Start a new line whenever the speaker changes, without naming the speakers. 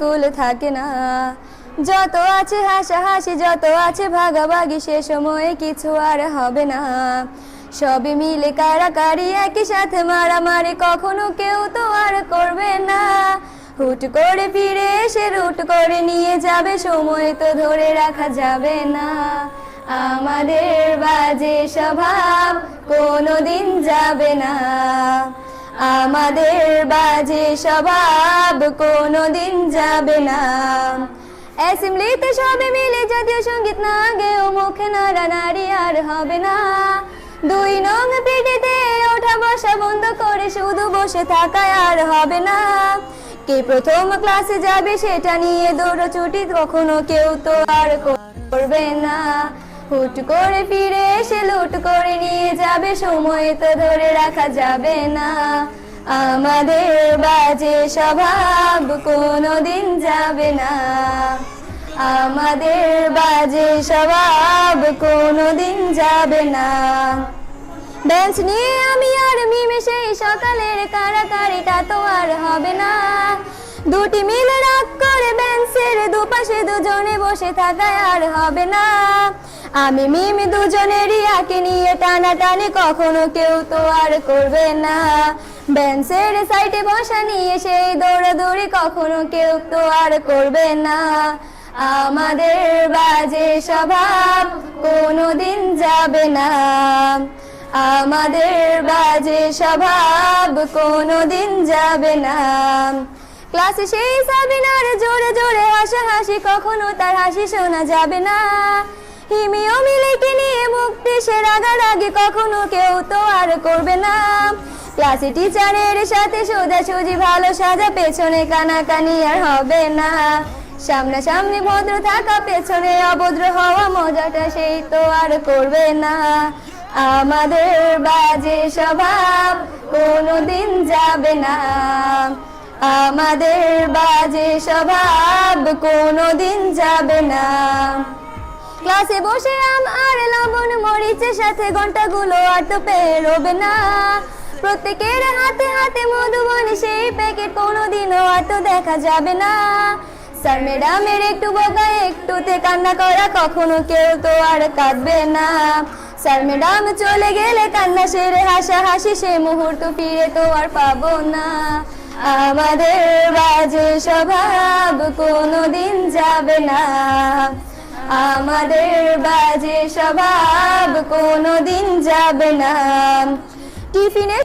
কুল থাকে না। যত আছে হাসাহাসি, যত আছে ভাগাভাগি, সে সময়ে কিছু আর হবে না। সবে মিলে কারাকারি, একই সাথে মারামারি, কখনো কেউ তো আর করবে না। হুট করে ফিরে এসে রুট করে নিয়ে যাবে, সময় তো ধরে রাখা যাবে না। আমাদের বাজে স্বভাব কোনোদিন যাবে না। আমাদের বাজে স্বভাব কোনো দিন যাবে না। অ্যাসেম্বলিতে সবে মিলে জাতীয় সংগীত না গেও মুখে নাড়ানাড়ি আর হবে না। দুই নং পিটিতে ওঠা বসা বন্ধ করে শুধু বসে থাকা আর হবে না। কে প্রথম ক্লাসে যাবে সেটা নিয়ে দৌড়ছুটি কখনো কেউ তো আর করবে না। হুট করে ফিরে এসে লুট করে নিয়ে যাবে, সময় তো ধরে রাখা যাবে না। আমাদের বাজে স্বভাব কোনোদিন যাবে না। আমাদের বাজে স্বভাব কোনোদিন যাবে না। বেঞ্চ নিয়ে আমি আর মিমে সেই সকালের কারাকারিটা তো আর হবে না। দুটি মিলে রাগ করে বেঞ্চের দুপাশে দুজনে বসে থাকায় আর হবে না। আমি মিমি দুজনের আঁকে নিয়ে টানাটানি কখনো কেউ তো আর করবে না। বেঞ্চের সাইডে বসা নিয়ে সেই দৌড়াদৌড়ি কখনো কেউ তো আর করবে না। আমাদের বাজে স্বভাব কোনোদিন যাবে না। আমাদের বাজে স্বভাব কোনোদিন যাবে না। ক্লাসে সেই সাবিনার জোরে জোরে হাসা হাসি কখনো তার হাসি শোনা যাবে না। সে রাগারাগি কখনো কেউ তো আর করবে না। ক্লাসে টিচারের সাথে সোজাসুজি ভালো সাজা, পেছনে কানাকানি আর হবে না। সামনাসামনি ভদ্র থাকা, পেছনে অভদ্র হওয়া, মজাটা সেই তো আর করবে না। আমাদের বাজে স্বভাব কোনোদিন যাবে না। আমাদের বাজে স্বভাব কোনোদিন যাবে না। ক্লাসে বসে আম আর লবণ মরিচের সাথে ঘন্টাগুলো আর তো পেরোবে না। প্রত্যেকের হাতে হাতে মধুবনে সেই প্যাকেট কোনোদিনও আর তো দেখা যাবে না। স্যার, ম্যাডামের একটু বোকা একটুতে কান্না করা কখনো কেউ তো আর কাঁদবে না। স্যার, ম্যাডাম চলে গেলে কান্না সেরে হাসা হাসি সে মুহূর্ত ফিরে তো আর পাবো না। আমাদের বাজে স্বভাব কোনোদিন যাবে না। আমাদের বাজে স্বভাব কোনোদিন যাবে না। টিফিনে